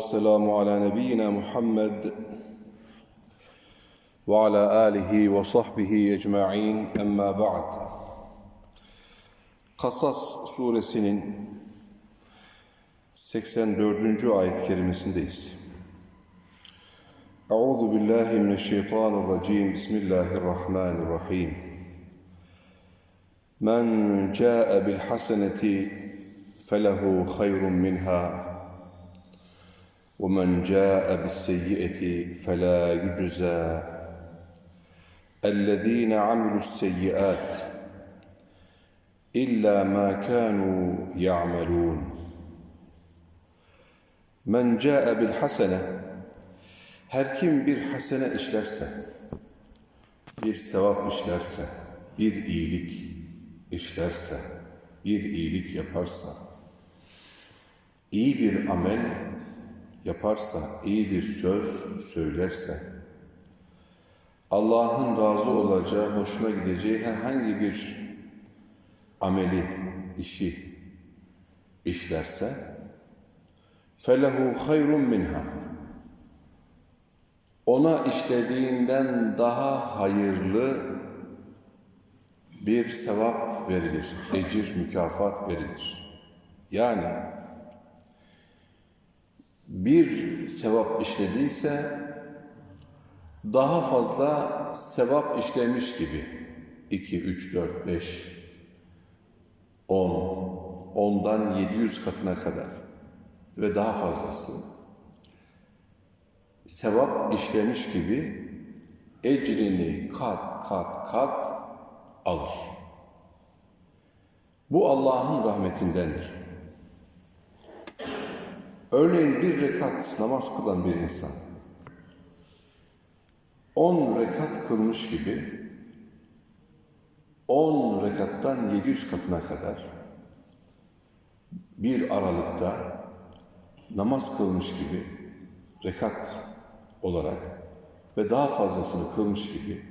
vesselamu ala nebiyyina Muhammed ve ala alihi ve sahbihi ecma'in emma ba'd. Kasas suresinin 84. ayet-i kerimesindeyiz. Euzu billahi mineşşeytanirracim. Bismillahirrahmanirrahim. Men ca'e bil haseneti felehu hayrun minha ومن جاء بالسيئة فلا يجزى الذين عملوا السيئات إلا ما كانوا يعملون Men ca'e bil hasene her kim bir hasene işlerse, bir sevap işlerse, bir iyilik işlerse, bir iyilik yaparsa, iyi bir amel yaparsa, iyi bir söz söylerse, Allah'ın razı olacağı, hoşuna gideceği herhangi bir ameli, işi işlerse, فَلَهُ خَيْرٌ مِنْهَا Ona işlediğinden daha hayırlı bir sevap verilir, ecir, mükafat verilir. Yani bir sevap işlediyse daha fazla sevap işlemiş gibi. 2, 3, 4, 5, 10, ondan 700 katına kadar ve daha fazlası sevap işlemiş gibi ecrini kat kat kat alır. Bu Allah'ın rahmetindendir. Örneğin bir rekat namaz kılan bir insan, on rekat kılmış gibi, on rekattan 700 katına kadar bir aralıkta namaz kılmış gibi rekat olarak ve daha fazlasını kılmış gibi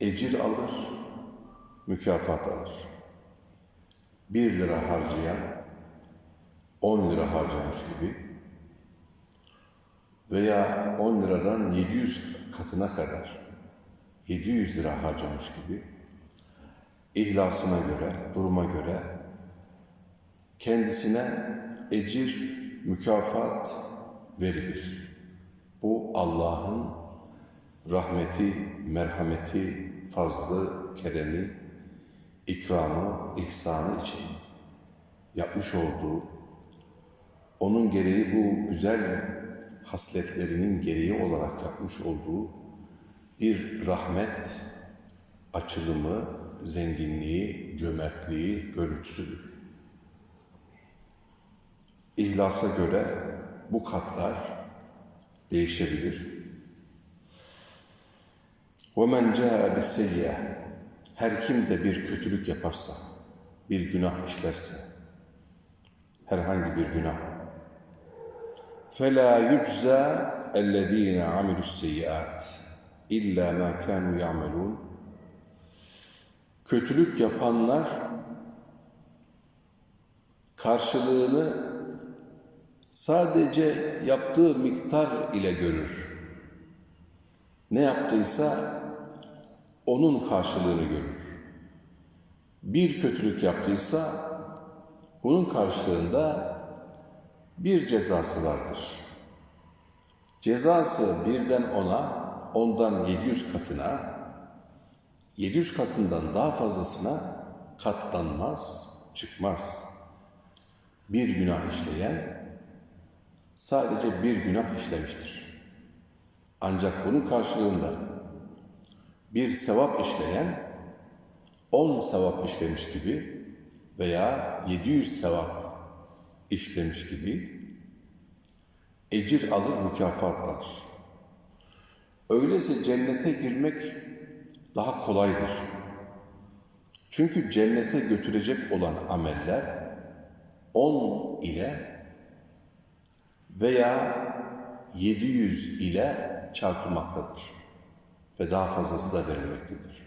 ecir alır, mükafat alır. Bir lira harcayan 10 lira harcamış gibi veya 10 liradan 700 katına kadar 700 lira harcamış gibi ihlasına göre, duruma göre kendisine ecir, mükafat verilir. Bu Allah'ın rahmeti, merhameti, fazlı, keremi, ikramı, ihsanı için yapmış olduğu onun gereği bu güzel hasletlerinin gereği olarak yapmış olduğu bir rahmet açılımı, zenginliği, cömertliği, görüntüsüdür. İhlasa göre bu katlar değişebilir. وَمَنْ جَاءَ بِالسَّيِّئَةِ Her kim de bir kötülük yaparsa, bir günah işlerse, herhangi bir günah, فَلَا يُجْزَى اَلَّذ۪ينَ عَمِلُوا السَّيِّئَاتِ اِلَّا مَا كَانُوا يَعْمَلُونَ Kötülük yapanlar karşılığını sadece yaptığı miktar ile görür. Ne yaptıysa onun karşılığını görür. Bir kötülük yaptıysa bunun karşılığında bir cezası vardır. Cezası birden ona, ondan 700 katına, 700 katından daha fazlasına katlanmaz, çıkmaz. Bir günah işleyen sadece bir günah işlemiştir. Ancak bunun karşılığında bir sevap işleyen on sevap işlemiş gibi veya 700 sevap işlemiş gibi ecir alır, mükafat alır. Öyleyse cennete girmek daha kolaydır. Çünkü cennete götürecek olan ameller 10 ile veya 700 ile çarpılmaktadır. Ve daha fazlası da verilmektedir.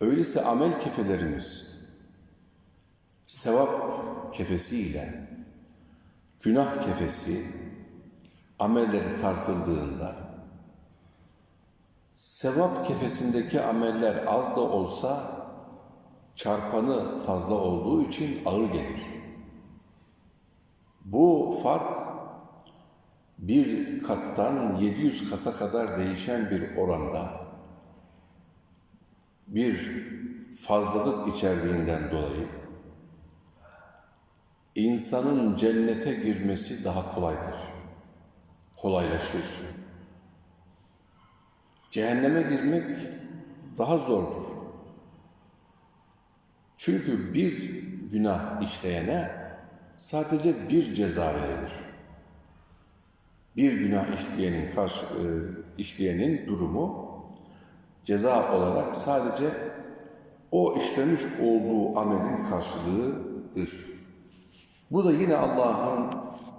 Öyleyse amel kefelerimiz sevap kefesiyle günah kefesi amelleri tartıldığında sevap kefesindeki ameller az da olsa çarpanı fazla olduğu için ağır gelir. Bu fark bir kattan 700 kata kadar değişen bir oranda bir fazlalık içerdiğinden dolayı insanın cennete girmesi daha kolaydır. Kolaylaşır. Cehenneme girmek daha zordur. Çünkü bir günah işleyene sadece bir ceza verilir. Bir günah işleyenin karşı e, işleyenin durumu ceza olarak sadece o işlemiş olduğu amelin karşılığıdır. Bu da yine Allah'ın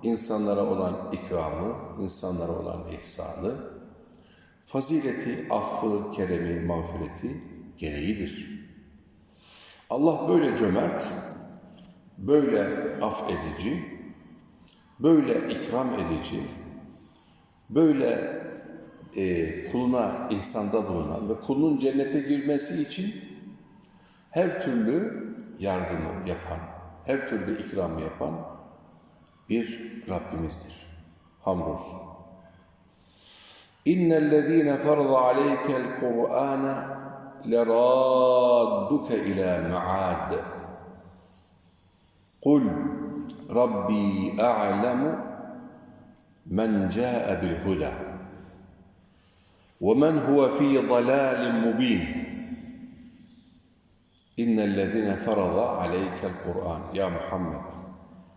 insanlara olan ikramı, insanlara olan ihsanı, fazileti, affı, keremi, mağfireti gereğidir. Allah böyle cömert, böyle af edici, böyle ikram edici, böyle e, kuluna ihsanda bulunan ve kulunun cennete girmesi için her türlü yardımı yapan, her türlü ikramı yapan bir Rabbimizdir. Hamdolsun. اِنَّ الَّذ۪ينَ فَرْضَ عَلَيْكَ الْقُرْآنَ لَرَادُّكَ اِلَى مَعَادَ قُلْ رَبِّي أَعْلَمُ مَنْ جَاءَ بِالْهُدَى وَمَنْ هُوَ ف۪ي ضَلَالٍ مُب۪ينٍ İnnellezine ferada aleykel Kur'an. Ya Muhammed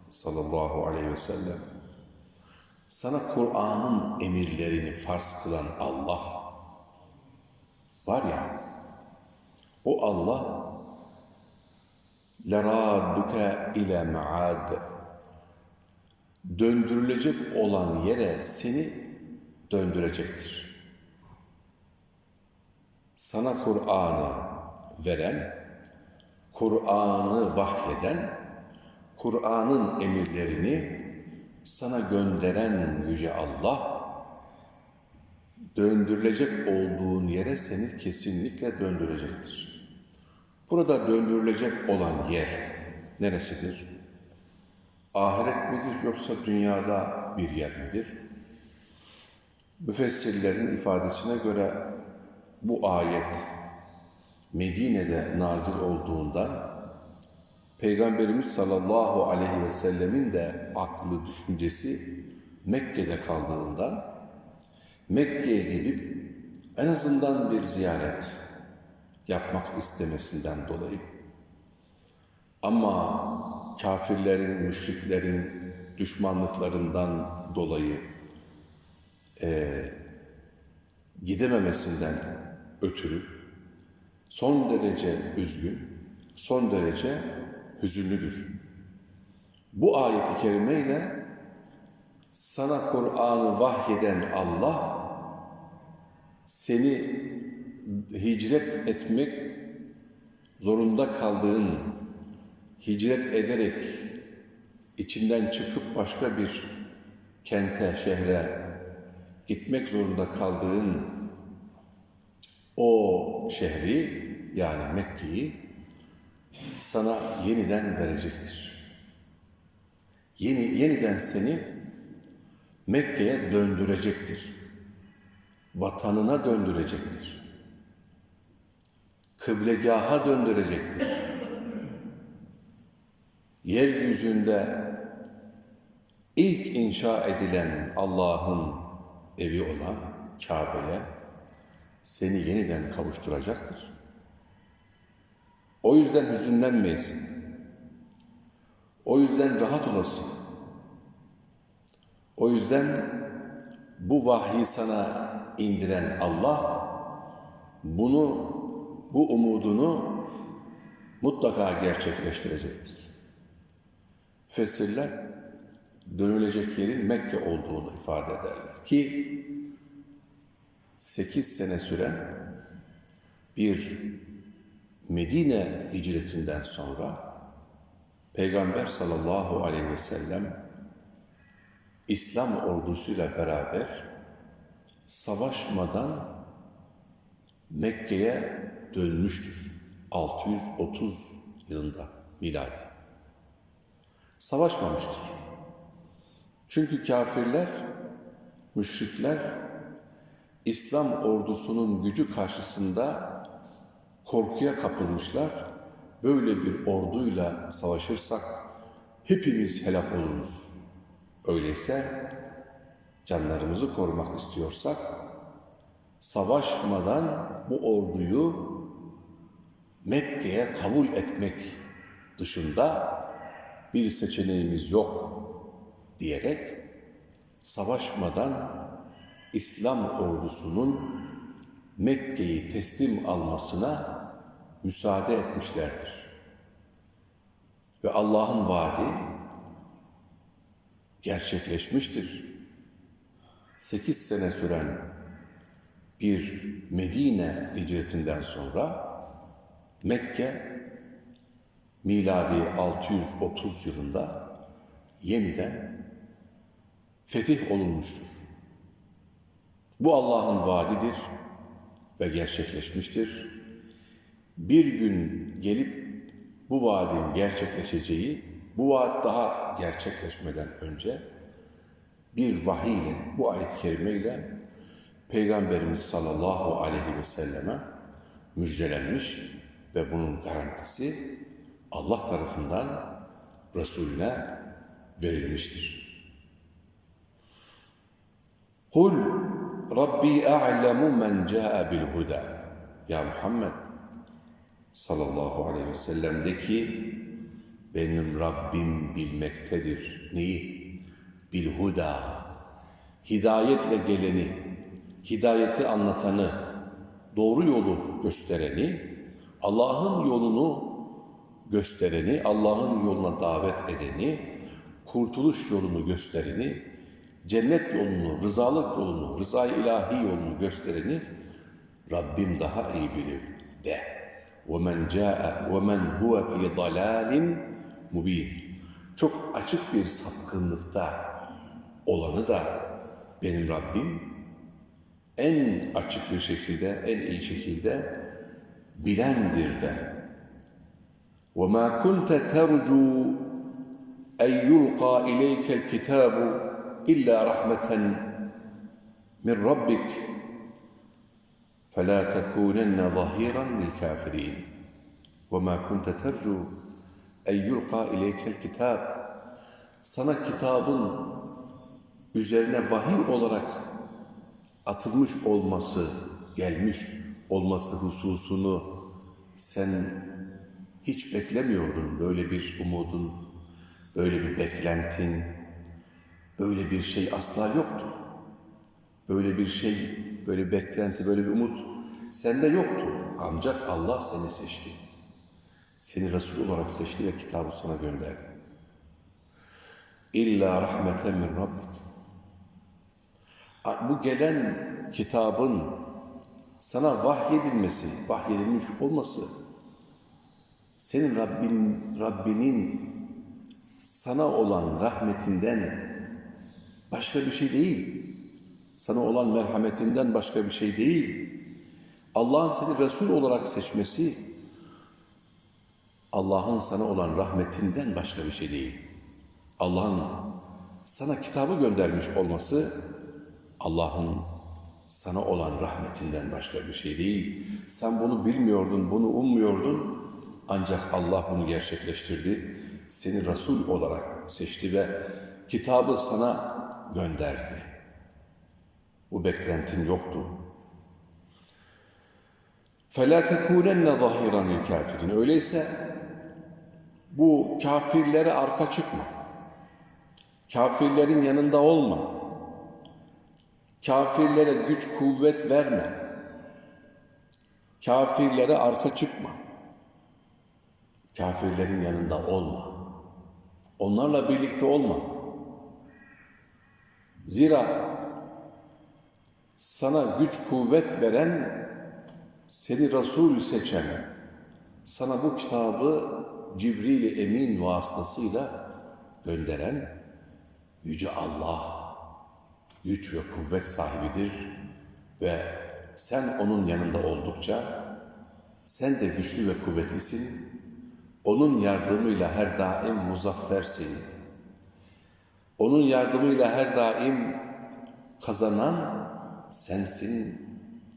sallallahu aleyhi ve sellem. Sana Kur'an'ın emirlerini farz kılan Allah var ya o Allah leradduke ile maad döndürülecek olan yere seni döndürecektir. Sana Kur'an'ı veren Kur'an'ı vahyeden, Kur'an'ın emirlerini sana gönderen Yüce Allah, döndürülecek olduğun yere seni kesinlikle döndürecektir. Burada döndürülecek olan yer neresidir? Ahiret midir yoksa dünyada bir yer midir? Müfessirlerin ifadesine göre bu ayet Medine'de nazil olduğundan Peygamberimiz sallallahu aleyhi ve sellemin de aklı düşüncesi Mekke'de kaldığından Mekke'ye gidip en azından bir ziyaret yapmak istemesinden dolayı. Ama kafirlerin, müşriklerin düşmanlıklarından dolayı e, gidememesinden ötürü son derece üzgün, son derece hüzünlüdür. Bu ayeti kerimeyle sana Kur'an'ı vahyeden Allah seni hicret etmek zorunda kaldığın, hicret ederek içinden çıkıp başka bir kente, şehre gitmek zorunda kaldığın o şehri yani Mekke'yi sana yeniden verecektir. Yeni, yeniden seni Mekke'ye döndürecektir. Vatanına döndürecektir. Kıblegaha döndürecektir. Yeryüzünde ilk inşa edilen Allah'ın evi olan Kabe'ye seni yeniden kavuşturacaktır. O yüzden hüzünlenmeyesin. O yüzden rahat olasın. O yüzden bu vahyi sana indiren Allah bunu, bu umudunu mutlaka gerçekleştirecektir. Fesirler dönülecek yerin Mekke olduğunu ifade ederler ki 8 sene süren bir Medine hicretinden sonra Peygamber sallallahu aleyhi ve sellem İslam ordusuyla beraber savaşmadan Mekke'ye dönmüştür. 630 yılında miladi. Savaşmamıştır. Çünkü kafirler, müşrikler İslam ordusunun gücü karşısında korkuya kapılmışlar. Böyle bir orduyla savaşırsak hepimiz helak oluruz. Öyleyse canlarımızı korumak istiyorsak savaşmadan bu orduyu Mekke'ye kabul etmek dışında bir seçeneğimiz yok diyerek savaşmadan İslam ordusunun Mekke'yi teslim almasına müsaade etmişlerdir. Ve Allah'ın vaadi gerçekleşmiştir. Sekiz sene süren bir Medine hicretinden sonra Mekke miladi 630 yılında yeniden fetih olunmuştur. Bu Allah'ın vaadidir ve gerçekleşmiştir. Bir gün gelip bu vaadin gerçekleşeceği, bu vaat daha gerçekleşmeden önce bir vahiy ile, bu ayet-i kerime ile Peygamberimiz sallallahu aleyhi ve selleme müjdelenmiş ve bunun garantisi Allah tarafından Resulüne verilmiştir. Kul Rabbi a'lemu men ca'a bil huda. Ya Muhammed sallallahu aleyhi ve sellem de ki benim Rabbim bilmektedir. Neyi? Bil huda. Hidayetle geleni, hidayeti anlatanı, doğru yolu göstereni, Allah'ın yolunu göstereni, Allah'ın yoluna davet edeni, kurtuluş yolunu göstereni, cennet yolunu, rızalık yolunu, rıza ilahi yolunu göstereni Rabbim daha iyi bilir de. وَمَنْ جَاءَ وَمَنْ هُوَ فِي ضَلَالٍ مُب۪ينٍ Çok açık bir sapkınlıkta olanı da benim Rabbim en açık bir şekilde, en iyi şekilde bilendir de. وَمَا كُنْتَ تَرْجُوا أَنْ يُلْقَى إِلَيْكَ الْكِتَابُ إِلَّا رَحْمَةً مِنْ رَبِّكَ فَلَا تَكُونَنَّ ظَهِيرًا لِلْكَافِرِينَ وَمَا كُنْتَ تَرْجُوا أَنْ يُلْقَى إِلَيْكَ الْكِتَابُ Sana kitabın üzerine vahiy olarak atılmış olması, gelmiş olması hususunu sen hiç beklemiyordun. Böyle bir umudun, böyle bir beklentin, böyle bir şey asla yoktu. Böyle bir şey, böyle bir beklenti, böyle bir umut sende yoktu. Ancak Allah seni seçti. Seni Resul olarak seçti ve kitabı sana gönderdi. İlla rahmeten min Rabbik. Bu gelen kitabın sana vahyedilmesi, vahyedilmiş olması, senin Rabbin, Rabbinin sana olan rahmetinden başka bir şey değil. Sana olan merhametinden başka bir şey değil. Allah'ın seni Resul olarak seçmesi, Allah'ın sana olan rahmetinden başka bir şey değil. Allah'ın sana kitabı göndermiş olması, Allah'ın sana olan rahmetinden başka bir şey değil. Sen bunu bilmiyordun, bunu ummuyordun. Ancak Allah bunu gerçekleştirdi. Seni Resul olarak seçti ve kitabı sana gönderdi. Bu beklentin yoktu. فَلَا تَكُونَنَّ ظَهِيرًا لِلْكَافِرِينَ Öyleyse bu kafirlere arka çıkma. Kafirlerin yanında olma. Kafirlere güç kuvvet verme. Kafirlere arka çıkma. Kafirlerin yanında olma. Onlarla birlikte olma. Zira sana güç kuvvet veren, seni Resul seçen, sana bu kitabı Cibril-i Emin vasıtasıyla gönderen Yüce Allah güç ve kuvvet sahibidir ve sen onun yanında oldukça sen de güçlü ve kuvvetlisin. Onun yardımıyla her daim muzaffersin. Onun yardımıyla her daim kazanan sensin.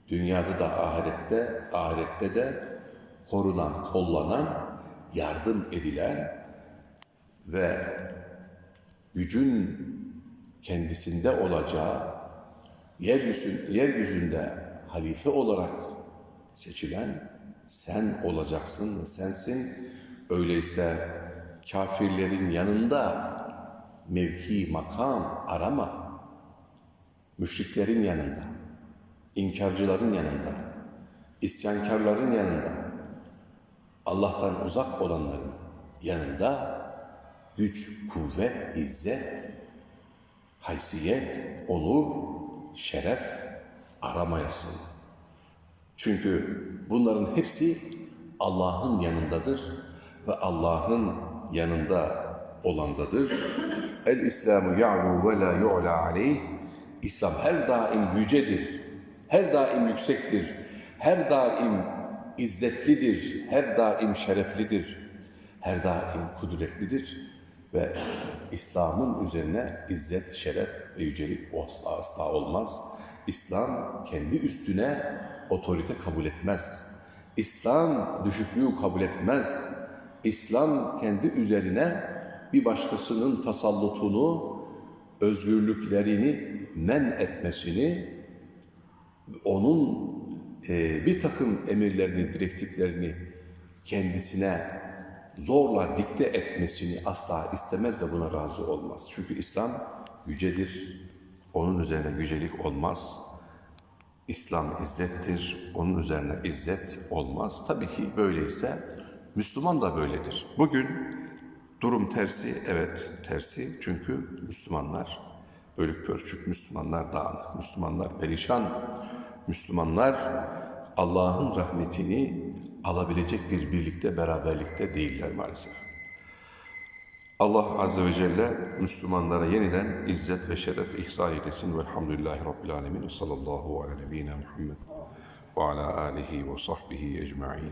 Dünyada da ahirette, ahirette de korunan, kollanan, yardım edilen ve gücün kendisinde olacağı, yeryüzün, yeryüzünde halife olarak seçilen sen olacaksın ve sensin. Öyleyse kafirlerin yanında mevki, makam arama. Müşriklerin yanında, inkarcıların yanında, isyankarların yanında, Allah'tan uzak olanların yanında güç, kuvvet, izzet, haysiyet, onur, şeref aramayasın. Çünkü bunların hepsi Allah'ın yanındadır ve Allah'ın yanında olandadır. El İslamu ya'lu ve la yu'la aleyh. İslam her daim yücedir. Her daim yüksektir. Her daim izzetlidir. Her daim şereflidir. Her daim kudretlidir. Ve İslam'ın üzerine izzet, şeref ve yücelik asla asla olmaz. İslam kendi üstüne otorite kabul etmez. İslam düşüklüğü kabul etmez. İslam kendi üzerine bir başkasının tasallutunu, özgürlüklerini men etmesini, onun e, bir takım emirlerini, direktiflerini kendisine zorla dikte etmesini asla istemez ve buna razı olmaz. Çünkü İslam yücedir, onun üzerine yücelik olmaz. İslam izzettir, onun üzerine izzet olmaz. Tabii ki böyleyse Müslüman da böyledir. Bugün durum tersi, evet tersi. Çünkü Müslümanlar bölük pörçük, Müslümanlar dağınık, Müslümanlar perişan, Müslümanlar Allah'ın rahmetini alabilecek bir birlikte, beraberlikte değiller maalesef. Allah Azze ve Celle Müslümanlara yeniden izzet ve şeref ihsan eylesin. Velhamdülillahi Rabbil Alemin. Ve sallallahu ala nebiyyina Muhammed ve ala alihi ve sahbihi ecma'in.